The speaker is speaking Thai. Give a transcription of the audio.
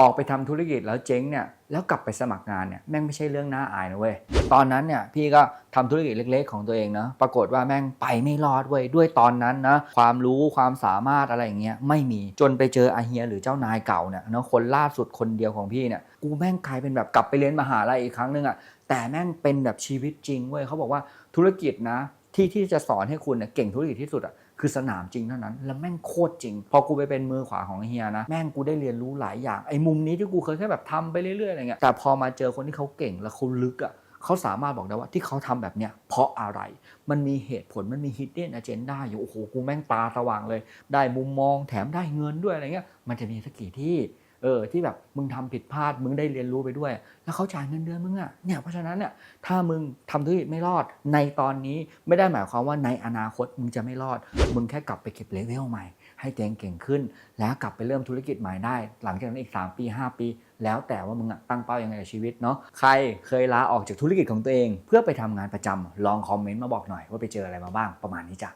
ออกไปทำธุรกิจแล้วเจ๊งเนี่ยแล้วกลับไปสมัครงานเนี่ยแม่งไม่ใช่เรื่องน่าอายนะเว้ยตอนนั้นเนี่ยพี่ก็ทำธุรกิจเล็ก ๆ ของตัวเองเนาะปรากฏว่าแม่งไปไม่รอดเว้ยด้วยตอนนั้นนะความรู้ความสามารถอะไรอย่างเงี้ยไม่มีจนไปเจออาเฮียหรือเจ้านายเก่าเนี่ยเนาะคนล่าสุดคนเดียวของพี่เนี่ยกูแม่งกลายเป็นแบบกลับไปเรียนมหาลัยอีกครั้งหนึงอะแต่แม่งเป็นแบบชีวิตจริงเว้ยเขาบอกว่าธุรกิจนะ ที่ที่จะสอนให้คุณเนี่ยเก่งธุรกิจที่สุดอะคือสนามจริงเท่านั้น แล้วแม่งโคตรจริง พอกูไปเป็นมือขวาของเฮียนะ แม่งกูได้เรียนรู้หลายอย่าง ไอ้มุมนี้ที่กูเคยแค่แบบทำไปเรื่อยๆอะไรเงี้ยแต่พอมาเจอคนที่เขาเก่งแล้วเขาลึกอะเขาสามารถบอกได้ว่าที่เขาทำแบบเนี้ยเพราะอะไร มันมีเหตุผลมันมี hidden agenda อยู่โอ้โหกูแม่งตาสว่างเลย ได้มุมมองแถมได้เงินด้วยอะไรเงี้ยมันจะมีสักกี่ที่ เออที่แบบมึงทำผิดพลาดมึงได้เรียนรู้ไปด้วย แล้วเขาจ่ายเงินเดือนมึงอะเนี่ยเพราะฉะนั้นเนี่ยถ้ามึงทำธุรกิจไม่รอดในตอนนี้ไม่ได้หมายความว่าในอนาคตมึงจะไม่รอด มึงแค่กลับไปเก็บเลเวลใหม่ ให้ตัวเองเก่งขึ้น แล้วกลับไปเริ่มธุรกิจใหม่ได้ หลังจากนั้นอีก 3 ปี 5 ปี แล้วแต่ว่ามึงตั้งเป้ายังไงกับชีวิตเนาะใครเคยลาออกจากธุรกิจของตัวเอง เพื่อไปทำงานประจำลองคอมเมนต์มาบอกหน่อยว่าไปเจออะไรมาบ้างประมาณนี้จ้ะ